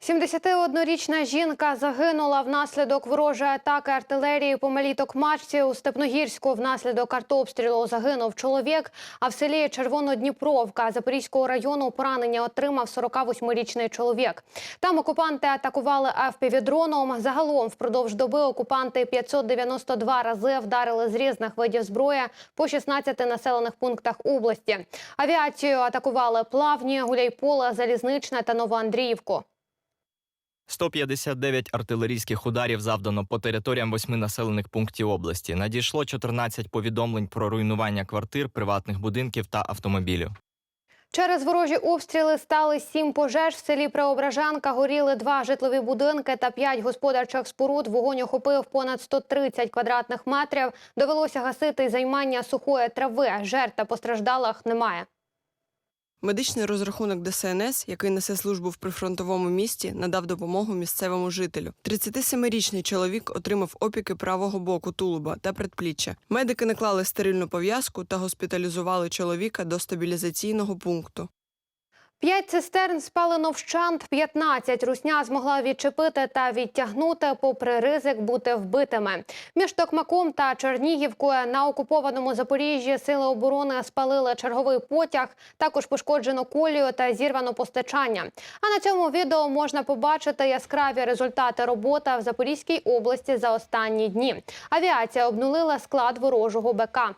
71-річна жінка загинула внаслідок ворожої атаки артилерії по малій Токмачці. У Степногірську внаслідок артобстрілу загинув чоловік. А в селі Червонодніпровка Запорізького району поранення отримав 48-річний чоловік. Там окупанти атакували ФПВ-дроном. Загалом впродовж доби окупанти 592 рази вдарили з різних видів зброї по 16 населених пунктах області. Авіацією атакували Плавні, Гуляйполе, Залізничне та Новоандріївку. 159 артилерійських ударів завдано по територіям восьми населених пунктів області. Надійшло 14 повідомлень про руйнування квартир, приватних будинків та автомобілів. Через ворожі обстріли стали сім пожеж в селі Преображенка. Горіли два житлові будинки та п'ять господарчих споруд. Вогонь охопив понад 130 квадратних метрів. Довелося гасити займання сухої трави. Жертв та постраждалих немає. Медичний розрахунок ДСНС, який несе службу в прифронтовому місті, надав допомогу місцевому жителю. 37-річний чоловік отримав опіки правого боку тулуба та предпліччя. Медики наклали стерильну пов'язку та госпіталізували чоловіка до стабілізаційного пункту. П'ять цистерн спалено вщент, 15 русня змогла відчепити та відтягнути, попри ризик бути вбитими. Між Токмаком та Чернігівкою на окупованому Запоріжжі сили оборони спалили черговий потяг. Також пошкоджено колію та зірвано постачання. А на цьому відео можна побачити яскраві результати роботи в Запорізькій області за останні дні. Авіація обнулила склад ворожого БК.